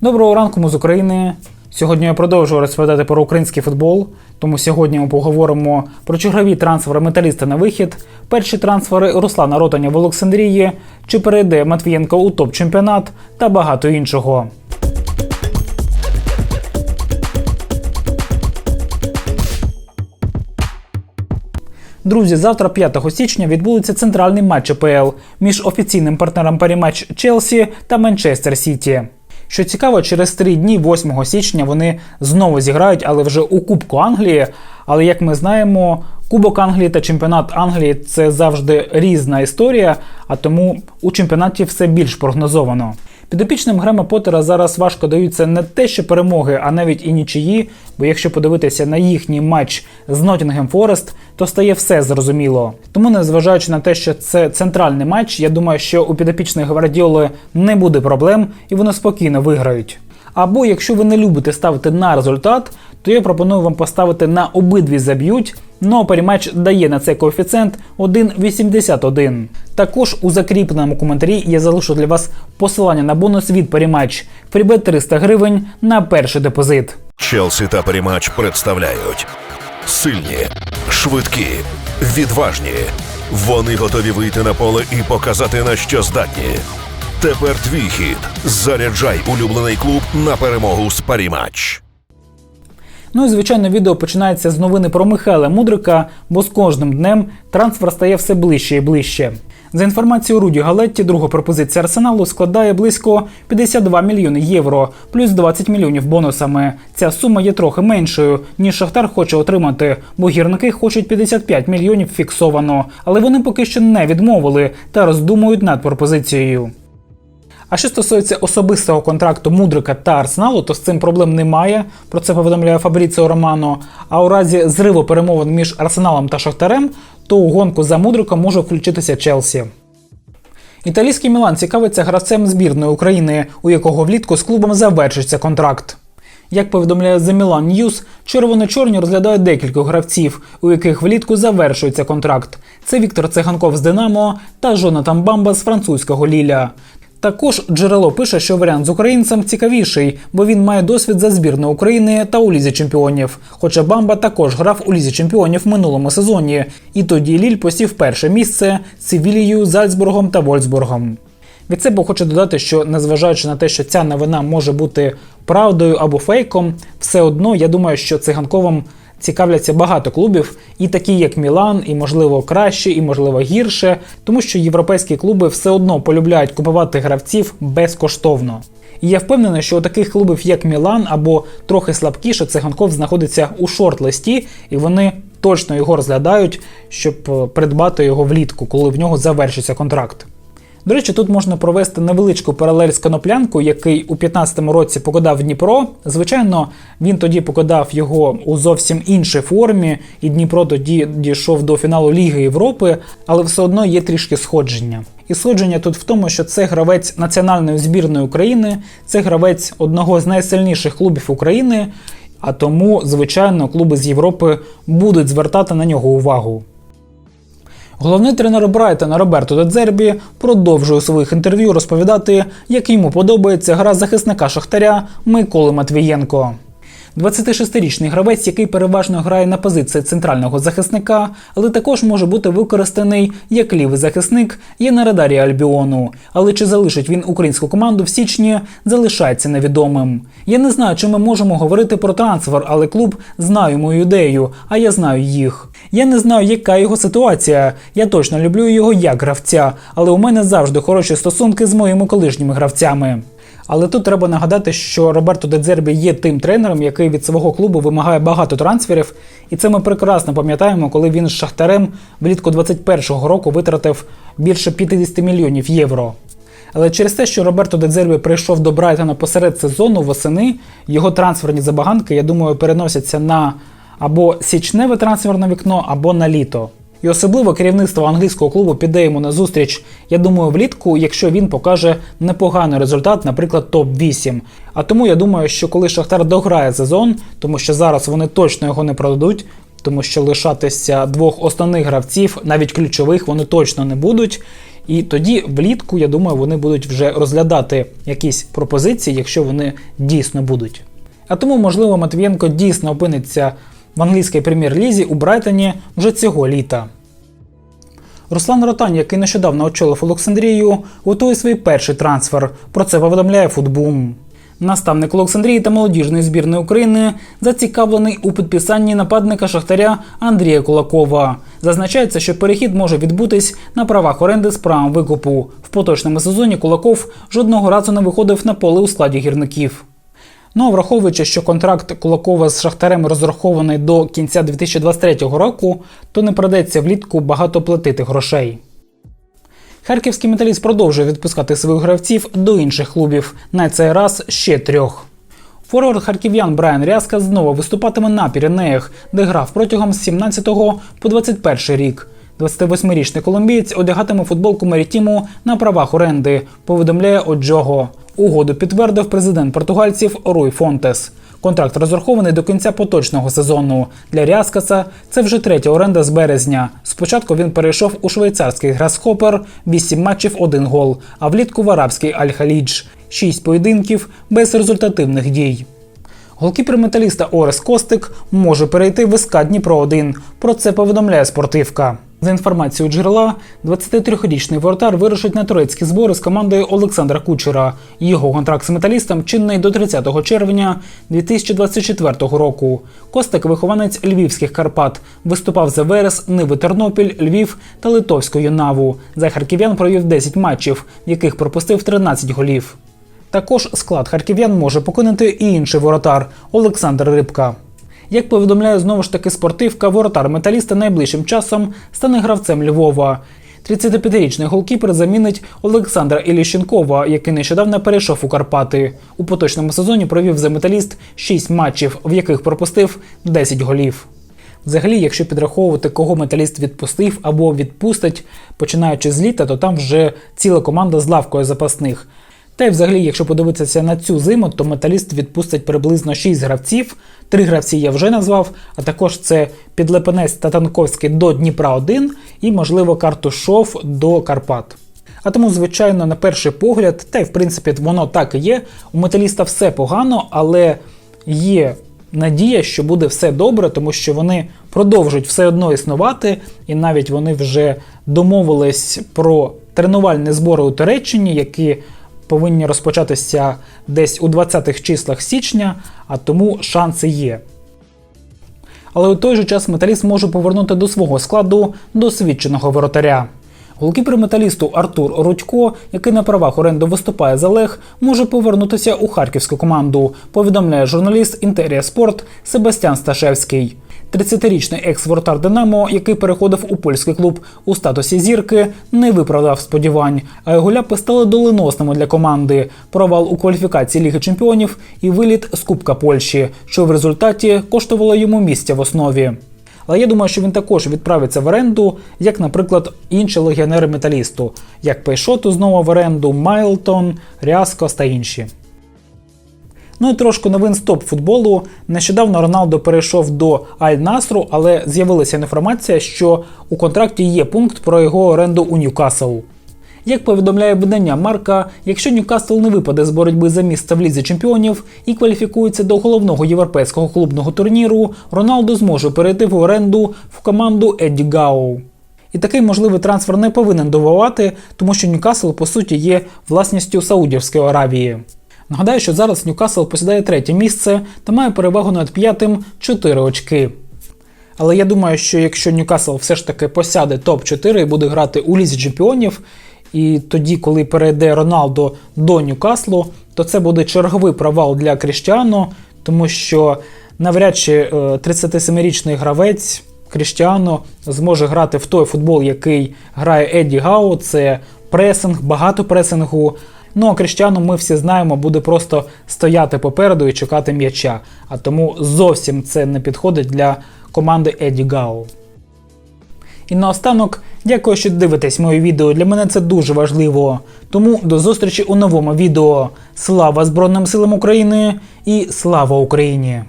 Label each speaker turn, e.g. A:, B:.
A: Доброго ранку, ми з України. Сьогодні я продовжую розповідати про український футбол. Тому сьогодні ми поговоримо про чергові трансфери металіста на вихід, перші трансфери Руслана Ротаня в Олександрії, чи перейде Матвієнко у топ-чемпіонат та багато іншого. Друзі, завтра, 5 січня, відбудеться центральний матч АПЛ між офіційним партнером парі Челсі та Манчестер Сіті. Що цікаво, через три дні, 8 січня, вони знову зіграють, але вже у Кубку Англії. Але як ми знаємо, Кубок Англії та чемпіонат Англії це завжди різна історія, а тому у чемпіонаті все більш прогнозовано. Підопічним Грема Поттера зараз важко даються не те, що перемоги, а навіть і нічиї. Бо якщо подивитися на їхній матч з Ноттінгем Форест, то стає все зрозуміло. Тому, незважаючи на те, що це центральний матч, я думаю, що у підопічних Гвардіоли не буде проблем і вони спокійно виграють. Або якщо ви не любите ставити на результат, то я пропоную вам поставити на обидві заб'ють. Ну а перематч дає на цей коефіцієнт 1,81. Також у закріпленому коментарі я залишу для вас посилання на бонус від перематч. Фрібет 300 гривень на перший депозит.
B: Челсі та Парімач представляють сильні, швидкі, відважні. Вони готові вийти на поле і показати на що здатні. Тепер твій хід. Заряджай улюблений клуб на перемогу з Парімач.
A: Ну і звичайно, відео починається з новини про Михайла Мудрика, бо з кожним днем трансфер стає все ближче і ближче. За інформацією Руді Галетті, друга пропозиція арсеналу складає близько 52 мільйони євро, плюс 20 мільйонів бонусами. Ця сума є трохи меншою, ніж Шахтар хоче отримати, бо гірники хочуть 55 мільйонів фіксовано, але вони поки що не відмовили та роздумують над пропозицією. А що стосується особистого контракту Мудрика та Арсеналу, то з цим проблем немає. Про це повідомляє Фабріціо Романо. А у разі зриву перемовин між Арсеналом та Шахтарем, то у гонку за Мудриком може включитися Челсі. Італійський Мілан цікавиться гравцем збірної України, у якого влітку з клубом завершиться контракт. Як повідомляє The Milan News, червоно-чорні розглядають декілька гравців, у яких влітку завершується контракт. Це Віктор Циганков з Динамо та Жонатан Бамба з французького Ліля. Також джерело пише, що варіант з українцем цікавіший, бо він має досвід за збірну України та у лізі чемпіонів. Хоча Бамба також грав у лізі чемпіонів в минулому сезоні, і тоді Ліль посів перше місце з Севілією, Зальцбургом та Вольсбургом. Від себе хочу додати, що незважаючи на те, що ця новина може бути правдою або фейком, все одно я думаю, що циганковим цікавляться багато клубів, і такі як Мілан, і можливо краще, і можливо гірше, тому що європейські клуби все одно полюбляють купувати гравців безкоштовно. І я впевнений, що у таких клубів, як Мілан або трохи слабкіше, циганков знаходиться у шорт-листі, і вони точно його розглядають, щоб е, придбати його влітку, коли в нього завершиться контракт. До речі, тут можна провести невеличку паралель з коноплянку, який у 15-му році покидав Дніпро. Звичайно, він тоді покидав його у зовсім іншій формі, і Дніпро тоді дійшов до фіналу Ліги Європи, але все одно є трішки сходження. І сходження тут в тому, що це гравець національної збірної України, це гравець одного з найсильніших клубів України. А тому, звичайно, клуби з Європи будуть звертати на нього увагу. Головний тренер Брайтона Роберто Дедзербі продовжує у своїх інтерв'ю розповідати, як йому подобається гра захисника Шахтаря Миколи Матвієнко. 26-річний гравець, який переважно грає на позиції центрального захисника, але також може бути використаний як лівий захисник, є на радарі Альбіону. Але чи залишить він українську команду в січні, залишається невідомим. Я не знаю, чи ми можемо говорити про трансфер, але клуб знає мою ідею, а я знаю їх. Я не знаю, яка його ситуація. Я точно люблю його як гравця, але у мене завжди хороші стосунки з моїми колишніми гравцями. Але тут треба нагадати, що Роберто Дедзербі є тим тренером, який від свого клубу вимагає багато трансферів, і це ми прекрасно пам'ятаємо, коли він з Шахтарем влітку 21-го року витратив більше 50 мільйонів євро. Але через те, що Роберто Дедзербі прийшов до Брайтона посеред сезону восени, його трансферні забаганки, я думаю, переносяться на або січневе трансферне вікно, або на літо. І особливо керівництво англійського клубу піде йому на зустріч, я думаю, влітку, якщо він покаже непоганий результат, наприклад, топ-8. А тому я думаю, що коли Шахтар дограє сезон, тому що зараз вони точно його не продадуть, тому що лишатися двох основних гравців, навіть ключових, вони точно не будуть. І тоді влітку, я думаю, вони будуть вже розглядати якісь пропозиції, якщо вони дійсно будуть. А тому, можливо, Матвієнко дійсно опиниться в англійській прем'єр-лізі у Брайтоні вже цього літа. Руслан Ротань, який нещодавно очолив Олександрію, готує свій перший трансфер. Про це повідомляє Футбум. Наставник Олександрії та молодіжної збірної України зацікавлений у підписанні нападника Шахтаря Андрія Кулакова. Зазначається, що перехід може відбутись на правах оренди з правом викупу. В поточному сезоні Кулаков жодного разу не виходив на поле у складі гірників. Ну а враховуючи, що контракт Кулакова з Шахтарем розрахований до кінця 2023 року, то не придеться влітку багато платити грошей. Харківський металіст продовжує відпускати своїх гравців до інших клубів, на цей раз ще трьох. Форвард харків'ян Брайан Рязка знову виступатиме на Піренеях, де грав протягом з 17 по 21 рік. 28-річний колумбієць одягатиме футболку Мерітіму на правах оренди, повідомляє Оджого. Угоду підтвердив президент португальців Руй Фонтес. Контракт розрахований до кінця поточного сезону. Для Ряскаса це вже третя оренда з березня. Спочатку він перейшов у швейцарський Грасхопер, 8 матчів, 1 гол, а влітку в арабський Аль-Халідж, 6 поєдинків без результативних дій. Голкіпер металіста Орес Костик може перейти в СК Дніпро 1 Про це повідомляє спортивка. За інформацією джерела, 23-річний воротар вирушить на турецькі збори з командою Олександра Кучера. Його контракт з металістом чинний до 30 червня 2024 року. Костик вихованець львівських Карпат, виступав за Верес, Ниви Тернопіль, Львів та Литовську Юнаву. За харків'ян провів 10 матчів, в яких пропустив 13 голів. Також склад харків'ян може покинути і інший воротар Олександр Рибка. Як повідомляє знову ж таки спортивка, воротар металіста найближчим часом стане гравцем Львова. 35-річний голкіпер замінить Олександра Іліщенкова, який нещодавно перейшов у Карпати. У поточному сезоні провів за металіст 6 матчів, в яких пропустив 10 голів. Взагалі, якщо підраховувати, кого металіст відпустив або відпустить, починаючи з літа, то там вже ціла команда з лавкою запасних. Та й взагалі, якщо подивитися на цю зиму, то металіст відпустить приблизно 6 гравців. Три гравці я вже назвав, а також це Підлепенець та Танковський до Дніпра 1 і, можливо, Картушов до Карпат. А тому, звичайно, на перший погляд, та й в принципі воно так і є. У металіста все погано, але є надія, що буде все добре, тому що вони продовжують все одно існувати, і навіть вони вже домовились про тренувальні збори у Туреччині, які повинні розпочатися десь у 20-х числах січня, а тому шанси є. Але у той же час металіст може повернути до свого складу досвідченого воротаря. Голкіпер металісту Артур Рудько, який на правах оренди виступає за Лех, може повернутися у харківську команду, повідомляє журналіст Інтерія Спорт Себастьян Сташевський. 30-річний екс-воротар Динамо, який переходив у польський клуб у статусі зірки, не виправдав сподівань, а його ляпи стали доленосними для команди. Провал у кваліфікації Ліги Чемпіонів і виліт з Кубка Польщі, що в результаті коштувало йому місця в основі. Але я думаю, що він також відправиться в оренду, як, наприклад, інші легіонери металісту, як Пейшоту знову в оренду, Майлтон, Ряскос та інші. Ну і трошки новин з топ футболу. Нещодавно Роналдо перейшов до Аль-Насру, але з'явилася інформація, що у контракті є пункт про його оренду у Ньюкасл. Як повідомляє видання Марка, якщо Ньюкасл не випаде з боротьби за місце в лізі чемпіонів і кваліфікується до головного європейського клубного турніру, Роналдо зможе перейти в оренду в команду Едді Гау. І такий можливий трансфер не повинен дивувати, тому що Ньюкасл по суті є власністю Саудівської Аравії. Нагадаю, що зараз Ньюкасл посідає третє місце та має перевагу над п'ятим 4 очки. Але я думаю, що якщо Ньюкасл все ж таки посяде топ-4 і буде грати у лізі чемпіонів, і тоді, коли перейде Роналдо до Ньюкаслу, то це буде черговий провал для Кріштіану, тому що навряд чи е, 37-річний гравець Кріштіану зможе грати в той футбол, який грає Едді Гау. Це пресинг, багато пресингу. Ну а Кріштіану ми всі знаємо, буде просто стояти попереду і чекати м'яча. А тому зовсім це не підходить для команди Еді Гау. І наостанок, дякую, що дивитесь моє відео. Для мене це дуже важливо. Тому до зустрічі у новому відео. Слава Збройним силам України і слава Україні!